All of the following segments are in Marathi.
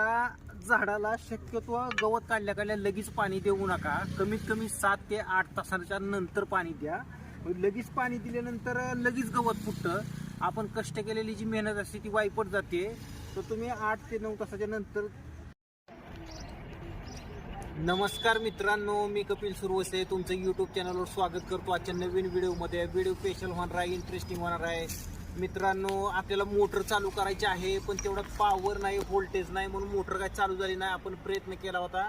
त्या झाडाला शक्यतो गवत काढल्या काढल्या लगेच पाणी देऊ नका. कमीत कमी सात ते आठ तासाच्या नंतर पाणी द्या. मग लगेच पाणी दिल्यानंतर लगेच गवत फुटतं. आपण कष्ट केलेली जी मेहनत असते ती वाईपट जाते. तर तुम्ही आठ ते नऊ तासाच्या नंतर नमस्कार मित्रांनो मी कपिल सुरवसे. तुमचं यूट्यूब चॅनलवर स्वागत करतो. आजच्या नवीन व्हिडिओमध्ये व्हिडिओ स्पेशल होणार आहे इंटरेस्टिंग होणार आहे. मित्रांनो आपल्याला मोटर चालू करायची आहे पण तेवढा पॉवर नाही व्होल्टेज नाही म्हणून मोटर काय चालू झाली नाही आपण प्रयत्न केला होता.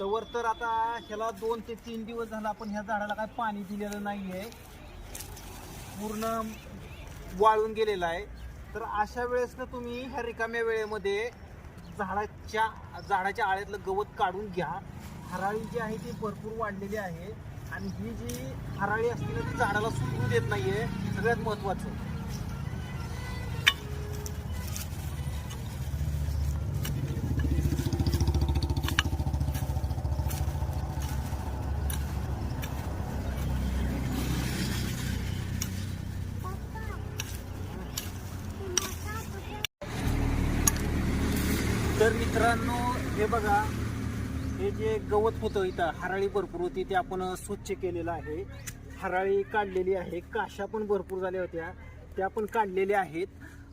तवर तर आता ह्याला दोन ते तीन दिवस झाला आपण ह्या झाडाला काय पाणी दिलेलं नाही आहे पूर्ण वाळून गेलेला आहे. तर अशा वेळेस ना तुम्ही ह्या रिकाम्या वेळेमध्ये झाडाच्या झाडाच्या आळ्यातलं गवत काढून घ्या. हराळी जी आहे ती भरपूर वाढलेली आहे. आणि ही जी हराळी असते ना ती झाडाला सुकू देत नाही आहे सगळ्यात महत्त्वाचं. तर मित्रांनो हे बघा हे जे गवत होतं इथं हराळी भरपूर होती ते आपण स्वच्छ केलेलं आहे. हराळी काढलेली आहे काशा पण भरपूर झाल्या होत्या त्या पण काढलेल्या आहेत.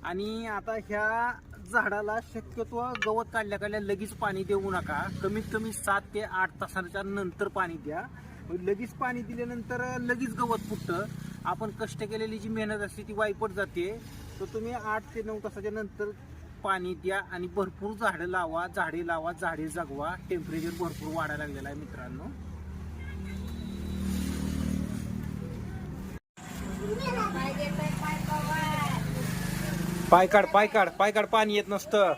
आणि आता ह्या झाडाला शक्यतो गवत काढल्या काढल्या लगेच पाणी देऊ नका. कमीत कमी सात ते आठ तासाच्या नंतर पाणी द्या. लगेच पाणी दिल्यानंतर लगेच गवत फुटतं. आपण कष्ट केलेली जी मेहनत असते ती वाईपट जाते. तर तुम्ही आठ ते नऊ तासाच्या नंतर पाणी द्या आणि भरपूर झाडं लावा झाडे लावा झाडे जगवा. टेम्परेचर भरपूर वाढायला लागलेलं आहे मित्रांनो. पाय काढ पाय काढ पाय काढ पाणी येत नसतं.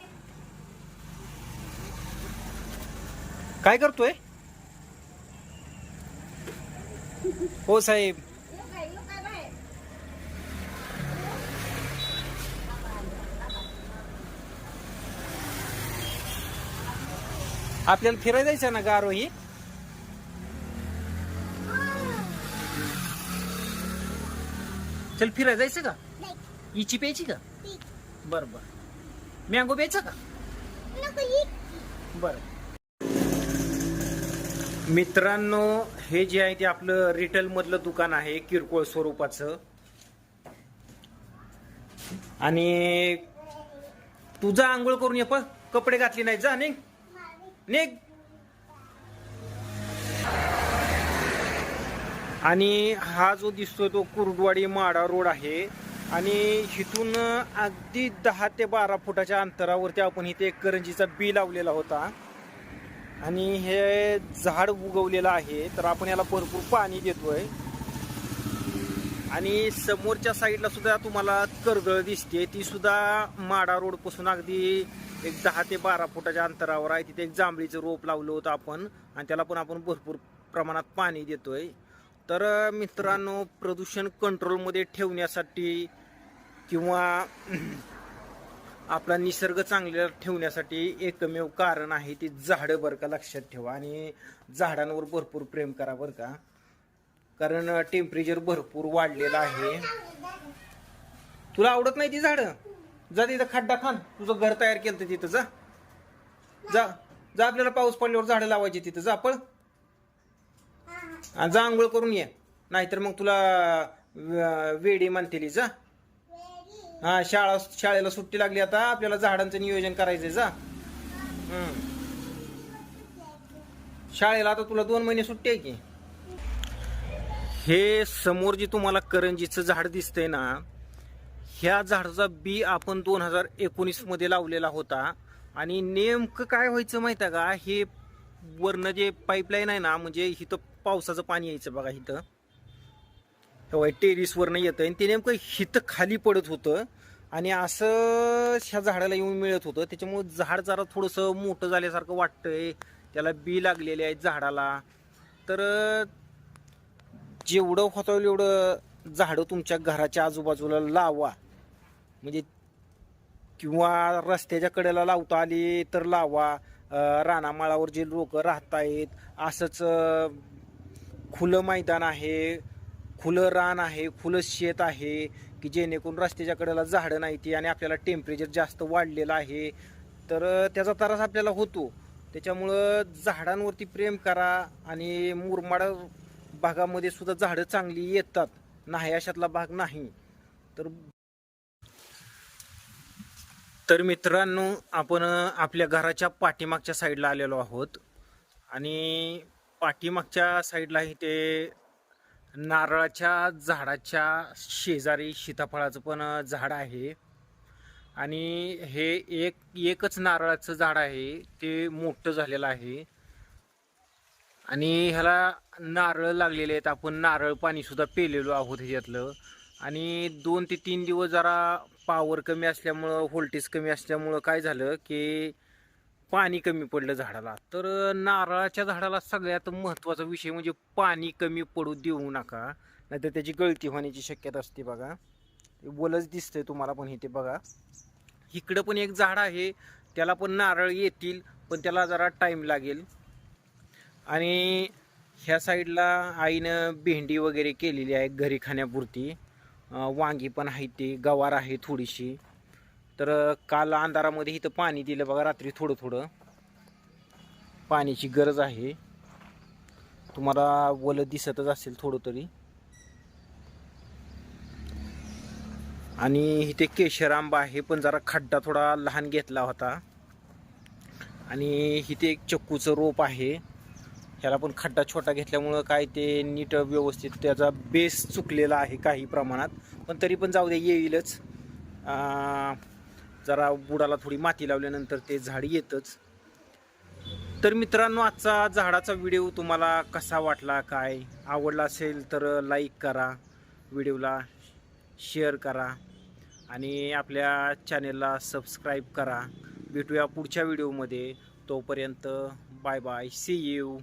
काय करतोय? हो साहेब. आपल्याला फिरायला जायचं ना गारोही? चल फिरायला जायचं का? इची प्यायची का? बर बर. मँगो प्यायचा का? बर. मित्रांनो हे जे आहे ते आपलं रिटेल मधलं दुकान आहे किरकोळ स्वरूपाचं. आणि तुझा आंघोळ करून ये पण कपडे घातले नाही जा निघ. निघ. आणि हा जो दिसतोय तो कुर्डवाडी माडा रोड आहे. आणि इथून अगदी दहा ते बारा फुटाच्या अंतरावरती आपण इथे एक करंजीचा बी लावलेला होता. आणि हे झाड उगवलेलं आहे. तर आपण याला भरपूर पाणी देतोय. आणि समोरच्या साईडला सुद्धा तुम्हाला कर्दळ दिसते. ती सुद्धा माडा रोडपासून अगदी एक दहा ते बारा फुटाच्या अंतरावर आहे. तिथे एक जांभळीचं रोप लावलं होतं आपण. आणि त्याला पण आपण भरपूर प्रमाणात पाणी देतोय. तर मित्रांनो प्रदूषण कंट्रोलमध्ये ठेवण्यासाठी किंवा आपला निसर्ग चांगला ठेवण्यासाठी एकमेव कारण आहे ती झाडं बरं का लक्षात ठेवा. आणि झाडांवर भरपूर प्रेम करा बरं का. कारण टेम्परेचर भरपूर वाढलेलं आहे. तुला आवडत नाही ती झाडं? जा तिथं खड्डा खान. तुझं घर तयार केलं तिथं जा. जा. जा आपल्याला पाऊस पडल्यावर झाडं लावायची तिथं जा पळ. जा आंघोळ करून ये. नाहीतर मग तुला वेडी म्हणतेली जा. हा शाळा शाळेला सुट्टी लागली आता. आपल्याला झाडांचं नियोजन करायचंय जा. शाळेला आता तुला दोन महिने सुट्टी आहे की? हे समोर जे तुम्हाला करंजीचं झाड दिसतंय ना ह्या झाडाचा बी आपण दोन हजार एकोणीसमध्ये लावलेला होता. आणि नेमकं काय व्हायचं माहिती आहे का? हे वरनं जे पाईपलाईन आहे ना म्हणजे इथं पावसाचं पाणी यायचं बघा इथं. टेरिस टेरिसवरनं येतं आणि ते नेमकं हिथं खाली पडत होतं. आणि असं ह्या झाडाला येऊन मिळत होतं. त्याच्यामुळे झाड जरा थोडंसं मोठं झाल्यासारखं वाटतंय. त्याला बी लागलेले आहेत झाडाला. तर जेवढं होता होईल एवढं झाडं तुमच्या घराच्या आजूबाजूला लावा. म्हणजे किंवा रस्त्याच्या कडेला लावता आली तर लावा. रानामाळावर जे लोक राहत आहेत असंच खुलं मैदान आहे खुलं रान आहे खुलं शेत आहे की जेणेकरून रस्त्याच्या कडेला झाडं नाही ती आणि आपल्याला टेम्परेचर जास्त वाढलेलं आहे. तर त्याचा त्रास आपल्याला होतो. त्याच्यामुळं झाडांवरती प्रेम करा आणि मुरमाड भागामध्ये सुद्धा झाडं चांगली येतात. नाही अशातला भाग नाही. तर तर मित्रांनो आपण आपल्या घराच्या पाठीमागच्या साईडला आलेलो आहोत. आणि पाठीमागच्या साईडला इथे नारळाच्या झाडाच्या शेजारी सीताफळाचं पण झाड आहे. आणि हे एक एकच नारळाचं झाड आहे. ते मोठं झालेलं आहे. आणि ह्याला नारळ लागलेले आहेत. आपण नारळ पाणीसुद्धा पेलेलो आहोत ह्याच्यातलं. आणि दोन ते तीन दिवस जरा पावर कमी असल्यामुळं व्होल्टेज कमी असल्यामुळं काय झालं की पाणी कमी पडलं झाडाला. तर नारळाच्या झाडाला सगळ्यात महत्त्वाचा विषय म्हणजे पाणी कमी पडू देऊ नका. नाहीतर त्याची गळती होण्याची शक्यता असते बघा. बोलच दिसतंय तुम्हाला पण इथे बघा. इकडं पण एक झाड आहे. त्याला पण नारळ येतील पण त्याला जरा टाईम लागेल. आणि ह्या साईडला आईनं भेंडी वगैरे केलेली आहे घरी खाण्यापुरती. वांगी पण आहे ती गवार आहे थोडीशी. तर काल अंधारामध्ये इथं पाणी दिलं बघा रात्री थोडं थोडं. पाण्याची गरज आहे. तुम्हाला वलं दिसतच असेल थोडं तरी. आणि इथे केशर आंबा आहे पण जरा खड्डा थोडा लहान घेतला होता. आणि इथे एक चक्कूचं रोप आहे. ह्याला पण खड्डा छोटा घेतल्यामुळं काय ते नीट व्यवस्थित त्याचा बेस चुकलेला आहे काही प्रमाणात. पण तरी पण जाऊ दे येईलच. जरा बुडाला थोडी माती लावल्यानंतर ते झाड येतच. तर मित्रांनो आजचा झाडाचा व्हिडिओ तुम्हाला कसा वाटला काय आवडला असेल तर लाईक करा व्हिडिओला शेअर करा आणि आपल्या चॅनेलला सबस्क्राईब करा. भेटूया पुढच्या व्हिडिओमध्ये तोपर्यंत बाय बाय सी यू